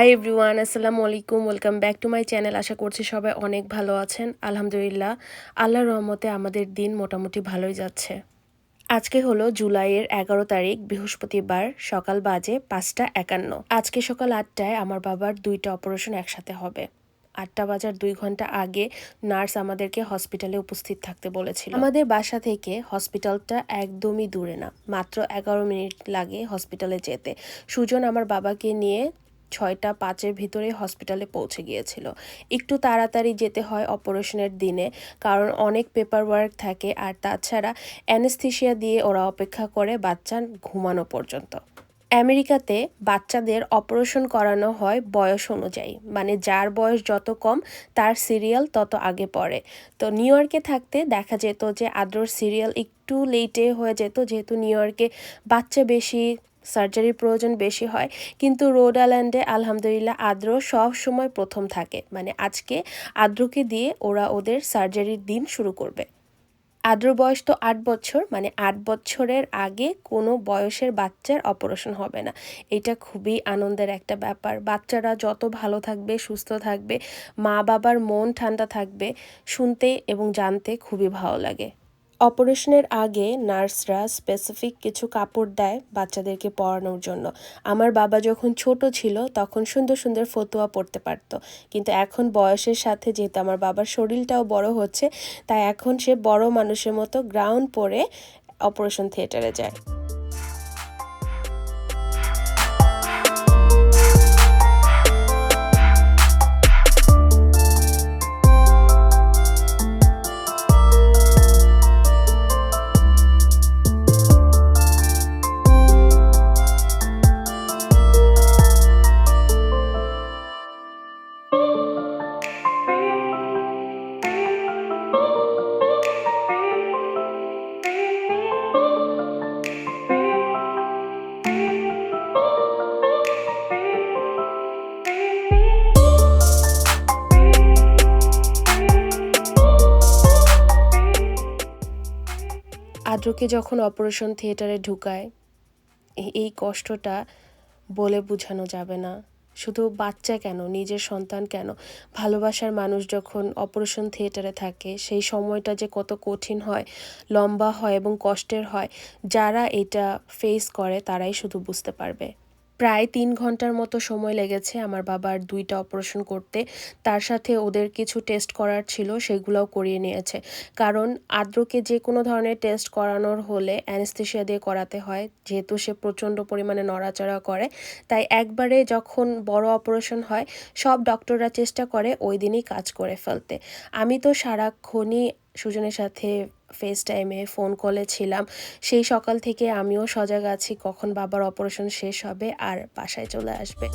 High everyone আসসালামু আলাইকুম welcome back to my channel আশা করছি সবাই অনেক ভালো আছেন। আলহামদুলিল্লাহ, আল্লাহর রহমতে আমাদের দিন মোটামুটি ভালোই যাচ্ছে। আজকে হলো জুলাইয়ের এগারো তারিখ, বৃহস্পতিবার, সকাল বাজে পাঁচটা একান্ন। আজকে সকাল আটটায় আমার বাবার দুইটা অপারেশন একসাথে হবে। আটটা বাজার দুই ঘণ্টা আগে নার্স আমাদেরকে হসপিটালে উপস্থিত থাকতে বলেছিল। আমাদের বাসা থেকে হসপিটালটা একদমই দূরে না, মাত্র এগারো মিনিট লাগে হসপিটালে যেতে। সুজন আমার বাবাকে নিয়ে ছয়টা পাঁচের ভিতরে হসপিটালে পৌঁছে গিয়েছিল। একটু তাড়াতাড়ি যেতে হয় অপারেশনের দিনে, কারণ অনেক পেপার ওয়ার্ক থাকে আর তাছাড়া অ্যানেস্থিসিয়া দিয়ে ওরা অপেক্ষা করে বাচ্চা ঘুমানো পর্যন্ত। আমেরিকাতে বাচ্চাদের অপারেশন করানো হয় বয়স অনুযায়ী মানে যার বয়স যত কম, তার সিরিয়াল তত আগে পড়ে। তো নিউ ইয়র্কে থাকতে দেখা যেত যে আদ্রর সিরিয়াল একটু লেটে হয়ে যেত, যেহেতু নিউ ইয়র্কে বাচ্চা বেশি সার্জারির প্রয়োজন বেশি হয়। কিন্তু রোড আইল্যান্ডে আলহামদুলিল্লাহ আদ্র সব সময় প্রথম থাকে। মানে আজকে আদ্রকে দিয়ে ওরা ওদের সার্জারির দিন শুরু করবে। আদ্র বয়স তো আট বছর। মানে আট বছরের আগে কোনো বয়সের বাচ্চার অপারেশন হবে না। এটা খুবই আনন্দের একটা ব্যাপার। বাচ্চারা যত ভালো থাকবে, সুস্থ থাকবে মা বাবার মন ঠান্ডা থাকবে, শুনতে এবং জানতে খুবই ভালো লাগে। অপারেশনের আগে নার্সরা স্পেসিফিক কিছু কাপড় দেয় বাচ্চাদেরকে পরানোর জন্য। আমার বাবা যখন ছোট ছিল তখন সুন্দর সুন্দর ফতুয়া পড়তে পারতো। কিন্তু এখন বয়সের সাথে যেহেতু আমার বাবার শরীরটাও বড় হচ্ছে, তাই এখন সে বড় মানুষের মতো গ্রাউন্ড পরে অপারেশন থিয়েটারে যায়। আদ্রকে যখন অপারেশন থিয়েটারে ঢুকায় এই কষ্টটা বলে বোঝানো যাবে না। শুধু বাচ্চা কেন, নিজের সন্তান কেন? ভালোবাসার মানুষ যখন অপারেশন থিয়েটারে থাকে, সেই সময়টা যে কত কঠিন হয়, লম্বা হয় এবং কষ্টের হয়, যারা এটা ফেস করে, তারাই শুধু বুঝতে পারবে। প্রায় তিন ঘণ্টার মতো সময় লেগেছে আমার বাবার দুইটা অপারেশন করতে। তার সাথে ওদের কিছু টেস্ট করার ছিল, সেগুলোও করিয়ে নিয়েছে। কারণ আদ্রকে যে কোনো ধরনের টেস্ট করানোর হলে অ্যানেস্থেশিয়া দিয়ে করাতে হয়, যেহেতু সে প্রচণ্ড পরিমাণে নড়াচড়া করে। তাই একবারে যখন বড় অপারেশন হয়, সব ডক্টররা চেষ্টা করে ওই দিনই কাজ করে ফেলতে। আমি তো সারাক্ষণই সুজনের সাথে ফেস টাইমে ফোন কলে ছিলাম। সেই সকাল থেকে আমিও সজাগ আছি, কখন বাবার অপারেশন শেষ হবে আর বাসায় চলে আসবে।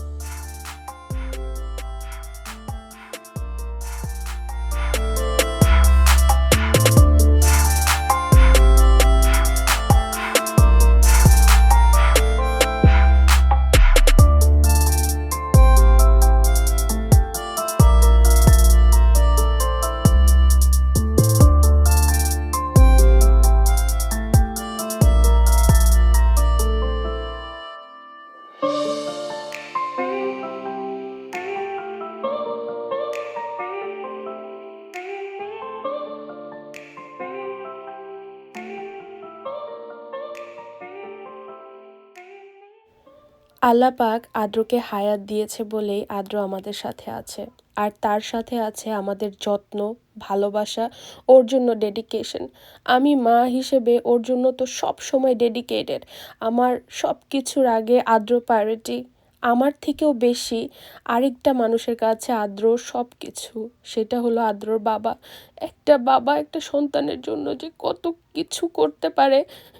আল্লাহ পাক আদ্রকে হায়াত দিয়েছে বলেই আদ্র আমাদের সাথে আছে। আর তার সাথে আছে আমাদের যত্ন, ভালোবাসা, ওর জন্য ডেডিকেশন আমি মা হিসেবে ওর জন্য তো সব সময় ডেডিকেটেড আমার সব কিছুর আগে আদ্র প্রায়োরিটি আমার থেকেও বেশি আরেকটা মানুষের কাছে আদ্র সব কিছু। সেটা হলো আদ্রর বাবা। একটা বাবা একটা সন্তানের জন্য যে কত কিছু করতে পারে,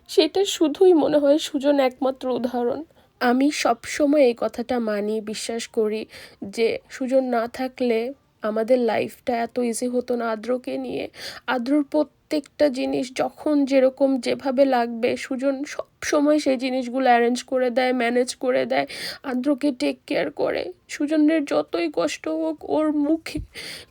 সেটা শুধুই মনে হয় সুজন একমাত্র উদাহরণ। আমি সব সময় এই কথাটা মানি, বিশ্বাস করি যে সুজন না থাকলে আমাদের লাইফটা এত ইজি হতো না। আদ্রকে নিয়ে, আদ্রর প্রত্যেকটা জিনিস যখন যেরকম যেভাবে লাগবে, সুজন সব সময় সেই জিনিসগুলো অ্যারেঞ্জ করে দেয় ম্যানেজ করে দেয়, আদ্রকে টেক কেয়ার করে। সুজনের যতই কষ্ট হোক, ওর মুখে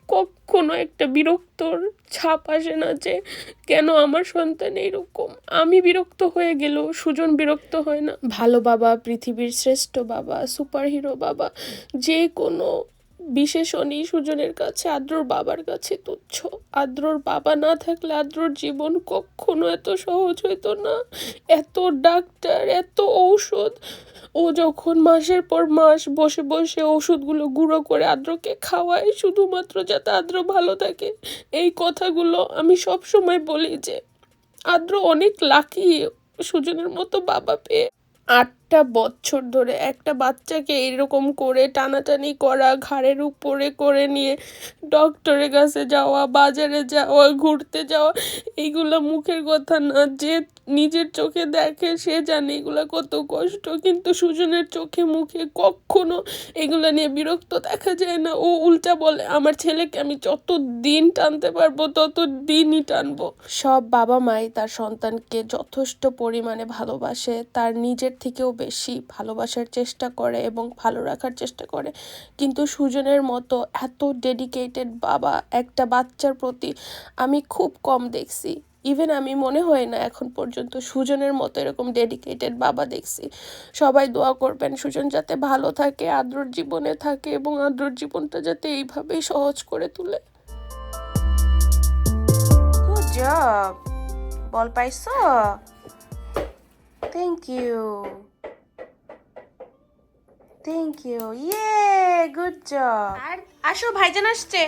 কখনো একটা বিরক্তর ছাপ আসে না যে, কেন আমার সন্তান এইরকম? আমি বিরক্ত হয়ে গেলেও সুজন বিরক্ত হয় না? ভালো বাবা, পৃথিবীর শ্রেষ্ঠ বাবা সুপারহিরো বাবা, যে কোনো বিশেষণই সুজনের কাছে, আদ্রর বাবার কাছে তুচ্ছ। আদ্রর বাবা না থাকলে আদ্রর জীবন কখনো এত সহজ হতো না। এত ডাক্তার, এত ঔষধ। ও যখন মাসের পর মাস বসে বসে ওষুধগুলো গুঁড়ো করে আদ্রকে খাওয়ায়, শুধুমাত্র যাতে আদ্র ভালো থাকে, এই কথাগুলো আমি সব সময় বলি যে, আদ্র অনেক লাকি সুজনের মতো বাবা পেয়ে। আটটা বছর ধরে একটা বাচ্চাকে এরকম করে টানাটানি করা, ঘাড়ের উপরে করে নিয়ে ডক্টরের কাছে যাওয়া, বাজারে যাওয়া, ঘুরতে যাওয়া, এইগুলো মুখের কথা না, যে নিজের চোখে দেখে সে জানে এগুলো কত কষ্ট। কিন্তু সুজনের চোখে মুখে কখনো এগুলো নিয়ে বিরক্ত দেখা যায় না। ও উল্টা বলে, আমার ছেলেকে আমি যত দিন টানতে পারব তত দিনই টানবো। সব বাবা মাই তার সন্তানকে যথেষ্ট পরিমাণে ভালোবাসে। তার নিজের থেকেও বেশি ভালোবাসার চেষ্টা করে এবং ভালো রাখার চেষ্টা করে। কিন্তু সুজনের মতো এত ডেডিকেটেড বাবা, একটা বাচ্চার প্রতি আমি খুব কম দেখছি। ইভেন আমি মনে হয় না এখন পর্যন্ত সুজনের মতো এরকম ডেডিকেটেড বাবা দেখছি। সবাই দোয়া করবেন সুজন যাতে ভালো থাকে, আদ্রর জীবনে থাকে এবং আদ্রর জীবনটা যাতে এইভাবেই সহজ করে তুলে। বল পাইছো? থ্যাংক ইউ থ্যাংক ইউ ইয়ে গুড জব আর আসো ভাইজান আসছে।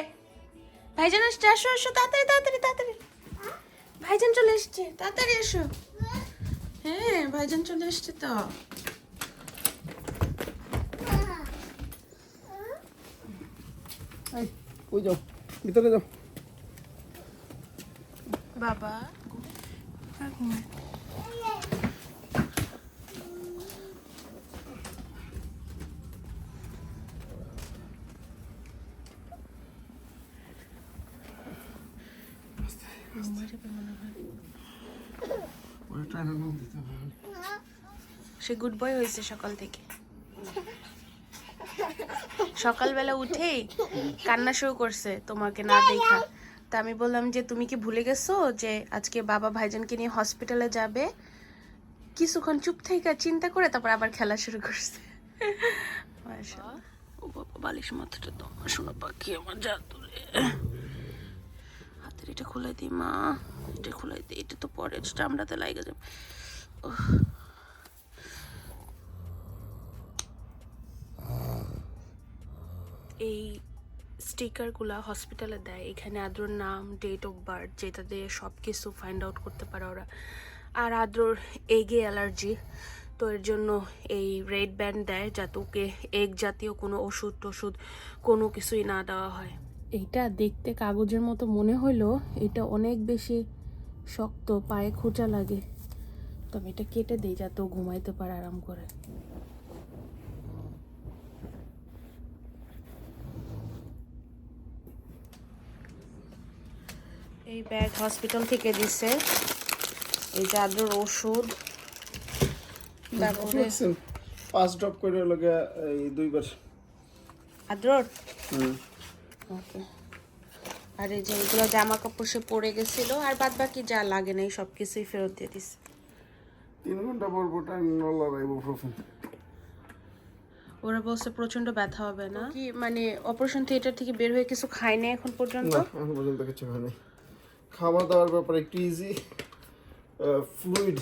ভাইজান আসছে আসো আসো তাড়াতাড়ি তাড়াতাড়ি তাড়াতাড়ি। ভাইজান চলে এসছে তাড়াতাড়ি এসো হ্যাঁ ভাইজান চলে এসছে তো। এই, ওই যাও ভিতরে যাও। বাবা ওটা টাইম দিতে হবে সে গুড বয় হয়েছে সকাল থেকে। সকালবেলা উঠেই কান্না শুরু করছে তোমাকে না দেখা। তা আমি বললাম যে, তুমি কি ভুলে গেছো যে আজকে বাবা ভাইজানকে নিয়ে হসপিটালে যাবে? কিছুক্ষণ চুপ থেকে চিন্তা করে তারপর আবার খেলা শুরু করছে। বালিশ মাথাটা তো আমার শোনো পাখি, আমার হাতের এটা খুলে দিই, মা। এটা খুলে দিই এটা তো পরে চামড়াতে লাগে যাবে। ওহ। এই স্টিকারগুলা হসপিটালে দেয় এখানে আদ্রর নাম ডেট অফ বার্থ যেটা দিয়ে সব কিছু ফাইন্ড আউট করতে পারে ওরা। আর আদ্রর এগে অ্যালার্জি তো এর জন্য এই রেড ব্যান্ড দেয় যাতে ওকে এগ জাতীয় কোনো ওষুধ টষুধ কোনো কিছুই না দেওয়া হয়। এইটা দেখতে কাগজের মতো মনে হইল এটা অনেক বেশি শক্ত পায়ে খোঁচা লাগে। তো আমি এটা কেটে দিই যাতে ঘুমাইতে পারে আরাম করে। এই ব্যাগ হসপিটাল থেকে দিছে। এই যে আদ্রর ওষুধ। তারপরে পাঁচ ড্রপ করে লগে এই দুইবার। আদ্রর হুম। ওকে আর এই যে এগুলো জামা কাপড় সে পরে গেছিল আর বাদ বাকি যা লাগে নাই সব কিছুই ফেরত দিয়ে দিছে। তিন ঘণ্টা পর পর টাইম ইবুপ্রোফেন ওরা বলছে প্রচণ্ড ব্যথা হবে না? কি মানে অপারেশন থিয়েটার থেকে বের হয়ে কিছু খায় নাই এখন পর্যন্ত? না এখন পর্যন্ত কিছু হয়নি খাওয়া দাওয়ার ব্যাপারে একটু ইজি ফ্লুইড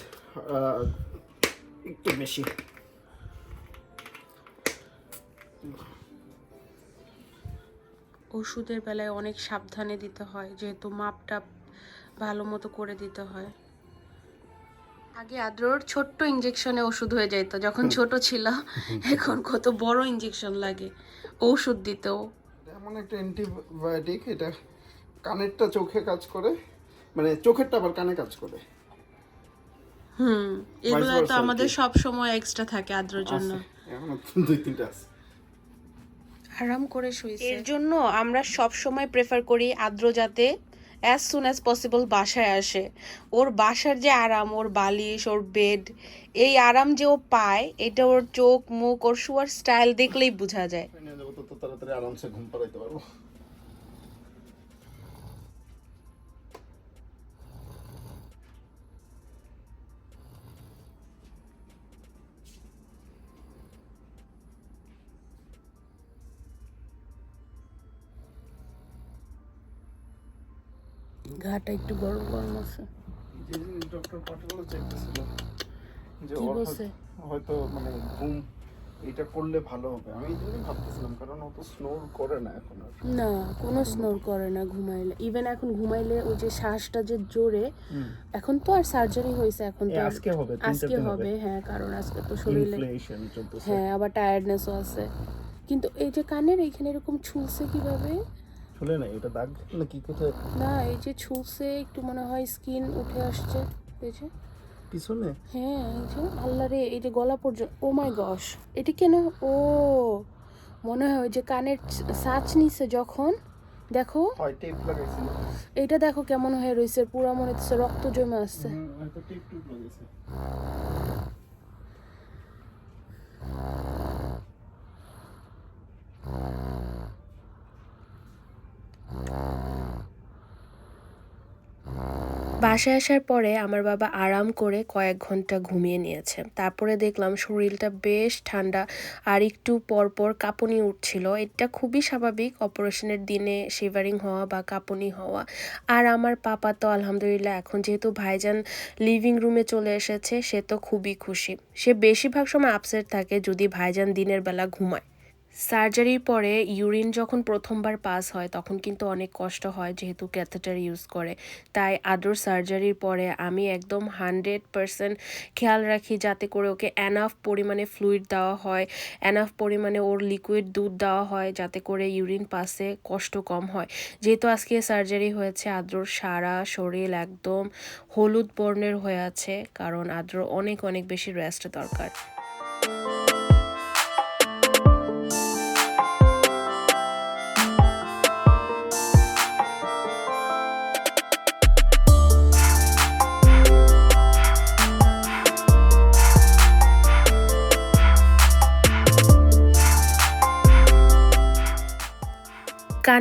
একটু বেশি। ওষুধের বেলায় অনেক সাবধানে দিতে হয় যেহেতু মাপটা ভালো মতো করে দিতে হয়। আগে আদ্রর ছোট্ট ইঞ্জেকশনে ওষুধ হয়ে যেত যখন ছোট ছিল এখন কত বড় ইঞ্জেকশন লাগে। ওষুধ দিতেও। এমন একটা অ্যান্টিবায়োটিক এটা কানেরটা চোখে কাজ করে মানে চোখেরটা আবার কানে কাজ করে। হুম এগুলো তো আমাদের। সব সময় এক্সট্রা থাকে আদ্রর জন্য। এখনও দুই তিনটা আছে। আরাম করে শুয়েছে এর জন্য আমরা সব সময় প্রেফার করি আদ্র যাতে অ্যাজ সুন অ্যাজ পসিবল বাসায় আসে। ওর বাসার যে আরাম ওর বালিশ ওর বেড এই আরাম যে ও পায় এটা ওর চোখ মুখ ওর শুয়ার স্টাইল দেখলেই বোঝা যায়। তাড়াতাড়ি আরামসে ঘুম পাড়াইতে পারব। ঘাটা একটু গরম গরম আছে। ডক্টর চাইতেছিল যে? হয়তো- মানে ঘুম এটা করলে ভালো হবে। আমি এই জন্যই ভাবতেছিলাম কারণ ও তো স্নোর করে না এখন আর। না কোনো স্নোর করে না ঘুমাইলে। ইভেন এখন ঘুমাইলে ওই যে শ্বাসটা যে জোরে এখন তো আর সার্জারি হয়েছে এখন তো আজকে হবে, আজকে হবে। হবে। হ্যাঁ কারণ আজকে তো শরীরে হ্যাঁ আবার টায়ার্ডনেসও আছে। কিন্তু এই যে কানের এখানে এরকম ছুলছে কীভাবে? শুলে না এটা দাগ না কি কোথায়? না এই যে ছুলছে একটু মনে হয় স্কিন উঠে আসছে এই যে। পিছনে? হ্যাঁ এই যে আল্লাহ রে এই যে গলা পর্যন্ত ও মাই গস এটা কেন? ও মনে হয় ওই যে কানের সাচ নিছে যখন দেখো। এইটা দেখো কেমন হয়ে রয়েছে পুরা মনে হচ্ছে রক্ত জমে আসছে। টেপ বাসায় আসার পরে আমার বাবা আরাম করে কয়েক ঘণ্টা ঘুমিয়ে নিয়েছে। তারপরে দেখলাম শরীরটা বেশ ঠান্ডা আর একটু পরপর কাঁপুনি উঠছিল। এটা খুবই স্বাভাবিক, অপারেশনের দিনে শিভারিং হওয়া বা কাঁপুনি হওয়া। আর আমার পাপা তো আলহামদুলিল্লাহ এখন যেহেতু ভাইজান লিভিং রুমে চলে এসেছে, সে তো খুবই খুশি। সে বেশিরভাগ সময় আপসেট থাকে যদি ভাইজান দিনের বেলা ঘুমায়। সার্জারির পরে ইউরিন যখন প্রথমবার পাস হয়, তখন কিন্তু অনেক কষ্ট হয় যেহেতু ক্যাথেটার ইউজ করে। তাই আদর সার্জারির পরে আমি একদম হান্ড্রেড পারসেন্ট খেয়াল রাখি যাতে করে ওকে অ্যানাফ পরিমাণে ফ্লুইড দেওয়া হয় অ্যানাফ পরিমাণে ওর লিকুইড দুধ দেওয়া হয় যাতে করে ইউরিন পাসে কষ্ট কম হয়। যেহেতু আজকে সার্জারি হয়েছে আদ্রর সারা শরীর একদম হলুদ বর্ণের হয়ে আছে, কারণ আদ্র অনেক অনেক বেশি রেস্ট দরকার।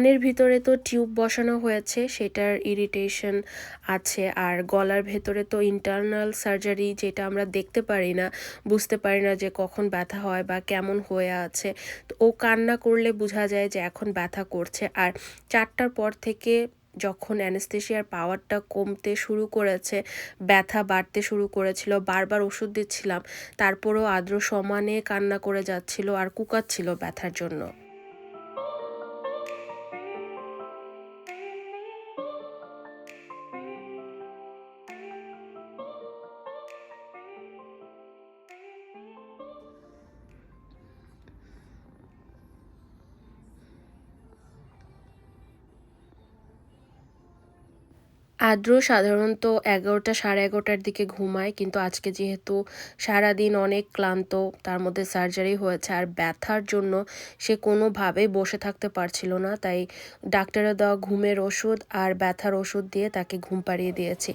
কানের ভিতরে তো টিউব বসানো হয়েছে, সেটার ইরিটেশন আছে। আর গলার ভেতরে তো ইন্টারনাল সার্জারি যেটা আমরা দেখতে পারি না, বুঝতে পারি না যে কখন ব্যথা হয় বা কেমন হয়ে আছে। তো ও কান্না করলে বোঝা যায় যে এখন ব্যথা করছে। আর চারটার পর থেকে যখন অ্যানেস্থেশিয়ার পাওয়ারটা কমতে শুরু করেছে, ব্যথা বাড়তে শুরু করেছিল, বারবার ওষুধ দিচ্ছিলাম, তারপরেও আদ্র সমানে কান্না করে যাচ্ছিল আর কুকাচ্ছিল ব্যথার জন্য। আদ্র সাধারণত এগারোটা সাড়ে এগারোটার দিকে ঘুমায়, কিন্তু আজকে যেহেতু সারাদিন অনেক ক্লান্ত, তার মধ্যে সার্জারি হয়েছে আর ব্যথার জন্য সে কোনোভাবেই বসে থাকতে পারছিল না, তাই ডাক্তারের দেওয়া ঘুমের ওষুধ আর ব্যথার ওষুধ দিয়ে তাকে ঘুম পাড়িয়ে দিয়েছি।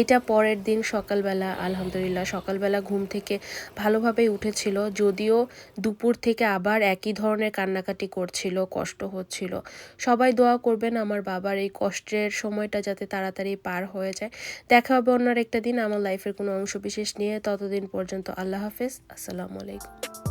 এটা পরের দিন সকালবেলা, আলহামদুলিল্লাহ সকালবেলা ঘুম থেকে ভালোভাবেই উঠেছিল, যদিও দুপুর থেকে আবার একই ধরনের কান্নাকাটি করছিল, কষ্ট হচ্ছিল। সবাই দোয়া করবেন আমার বাবার এই কষ্টের সময়টা যাতে তাড়াতাড়ি পার হয়ে যায়। দেখা হবে অন্য একটা দিন। আমার লাইফের কোনো অংশ বিশেষ নিয়ে ততদিন পর্যন্ত আল্লাহ হাফেজ। আসসালামু আলাইকুম।